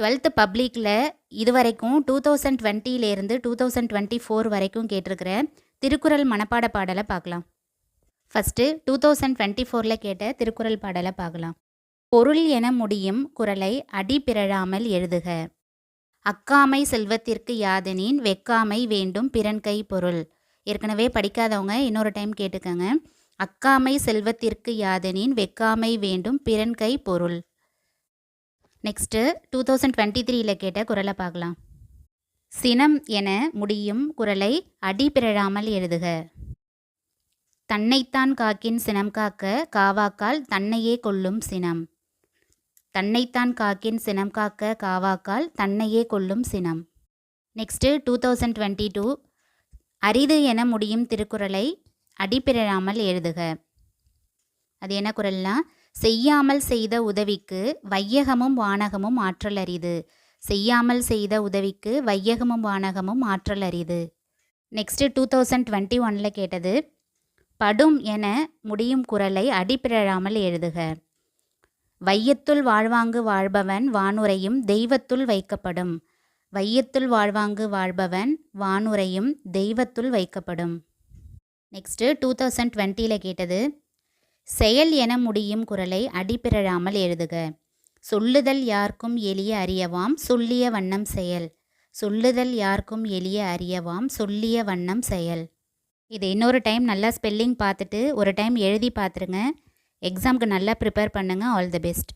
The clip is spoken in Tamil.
டுவெல்த்து பப்ளிக்கில் இது வரைக்கும் டூ தௌசண்ட் டுவெண்ட்டிலேருந்து டூ தௌசண்ட் டுவெண்ட்டி ஃபோர் வரைக்கும் கேட்டிருக்கிற திருக்குறள் மனப்பாட பாடலை பார்க்கலாம். ஃபஸ்ட்டு டூ தௌசண்ட் டுவெண்ட்டி ஃபோரில் கேட்ட திருக்குறள் பாடலை பார்க்கலாம். பொருள் என முடியும் குரலை அடி பிறழாமல் எழுதுக. அக்காமை செல்வத்திற்கு யாதெனின் வெக்காமை வேண்டும் பிறன் கை பொருள். ஏற்கனவே படிக்காதவங்க இன்னொரு டைம் கேட்டுக்கங்க. அக்காமை செல்வத்திற்கு யாதெனின் வெக்காமை வேண்டும் பிறன் கை பொருள். நெக்ஸ்ட்டு டூ தௌசண்ட் டுவெண்ட்டி த்ரீயில் கேட்ட குரலை பார்க்கலாம். சினம் என முடியும் குரலை அடி பிறழாமல் எழுதுக. தன்னைத்தான் காக்கின் சினம் காக்க காவாக்கால் தன்னையே கொல்லும் சினம். தன்னைத்தான் காக்கின் சினம் காக்க காவாக்கால் தன்னையே கொல்லும் சினம். Next two thousand twenty two அரிது என முடியும் திருக்குறளை அடிப்பிறழாமல் எழுதுக. அது என்ன குரல்னா? செய்யாமல் செய்த உதவிக்கு வையகமும் வானகமும் ஆற்றல் அரிது. செய்யாமல் செய்த உதவிக்கு வையகமும் வானகமும் ஆற்றல் அரிது. நெக்ஸ்ட்டு டூ தௌசண்ட் டுவெண்ட்டி ஒனில் கேட்டது படும் என முடியும் குரலை அடிப்பிழாமல் எழுதுக. வையத்துள் வாழ்வாங்கு வாழ்பவன் வானுரையும் தெய்வத்துள் வைக்கப்படும். வையத்துள் வாழ்வாங்கு வாழ்பவன் வானுரையும் தெய்வத்துள் வைக்கப்படும். நெக்ஸ்ட்டு டூ தௌசண்ட் டுவெண்ட்டியில் கேட்டது செயல் என முடியும் குரலை அடிப்பிறழாமல் எழுதுக. சொல்லுதல் யார்க்கும் எளிய அறியவாம் சொல்லிய வண்ணம் செயல். சொல்லுதல் யார்க்கும் எளிய அறியவாம் சொல்லிய வண்ணம் செயல். இது இன்னொரு டைம் நல்லா ஸ்பெல்லிங் பார்த்துட்டு ஒரு டைம் எழுதி பார்த்துருங்க. எக்ஸாமுக்கு நல்லா ப்ரிப்பேர் பண்ணுங்கள் ஆல் தி பெஸ்ட்.